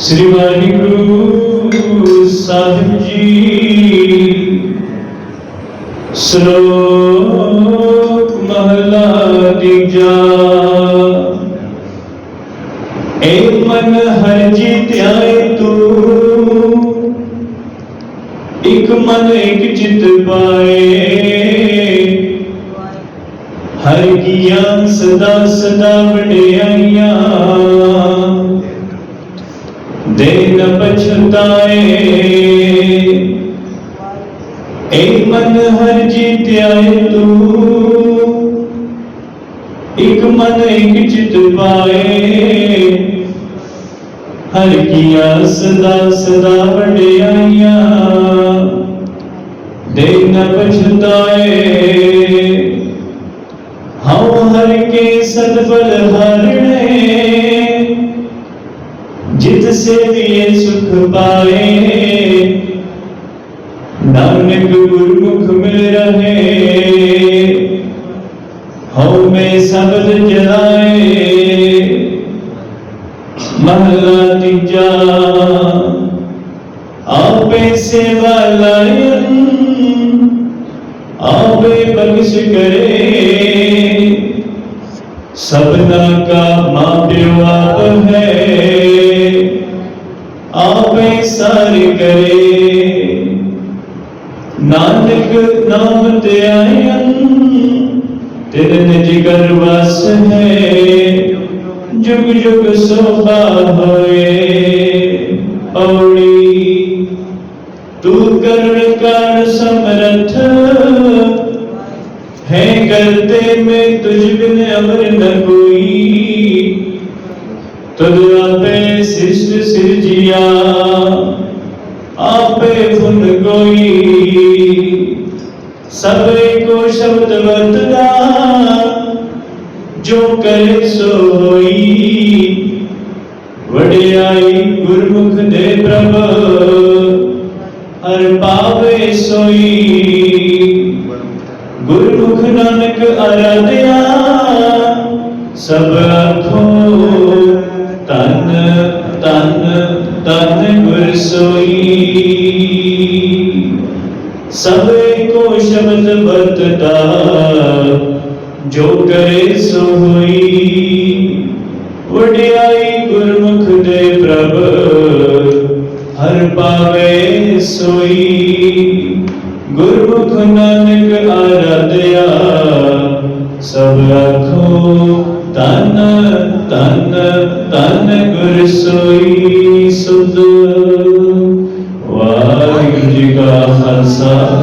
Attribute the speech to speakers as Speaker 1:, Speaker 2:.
Speaker 1: سری واگر سب جی سرو محلہ جا۔ ایک من ہر جیت آئے تو، ایک من ایک جت پائے۔ ہر گیا سدا سدیا دشمن کچت پائے ہر کیا صدا صدا بڑے آیا دیکھ پچھتا ہے ہم ہر کے صد پر ہر جت سے دیے سکھ پائے نانک گرو ہوں میں سبز جلائے محلہ تجا۔ آپے سے والائن۔ آپے بگس کرے سبنا کا ماں پیواب ہے۔ آپے ساری کرے نانک نامتے آئین دل جگر واس ہے، جگ جگ سوبا ہوئے۔ اوڑی، تو کرن کار سمرت ہے کرتے میں تجھ بن امر نہ کوئی۔ تجھ آپے سرشت سرجیا آپے فن کوئی۔ ਸਭ ਇੱਕੋ ਸ਼ਬਦ ਵਰਤਦਾ, ਜੋ ਕਰੇ ਸੋਈ। ਵਡਿਆਈ ਗੁਰਮੁਖ ਦੇ ਪ੍ਰਭ, ਹਰ ਪਾਵੇ ਸੋਈ। ਗੁਰਮੁਖ ਨਾਨਕ ਅਰਧਿਆ, ਸਭ ਆਖੋ ਤਨ ਤਨ ਤਨ ਗੁਰ ਸੋਈ। ਸਭੇ ਕੋ ਸ਼ਬਦ ਵਰਤਦਾ, ਜੋ ਕਰੇ ਸੋ ਹੋਈ। ਵਡਿਆਈ ਗੁਰਮੁਖ ਦੇ ਪ੍ਰਭ, ਹਰ ਪਾਵੇ ਸੋਈ। ਗੁਰਮੁਖ ਨਾਨਕ ਆਰਾਧਿਆ, ਸਭ ਆਖੋ ਤਨ ਤਨ ਤਨ ਗੁਰ ਸੋਈ ਸੁਧ। ਵਾਹਿਗੁਰੂ ਜੀ ਕਾ ਖਾਲਸਾ।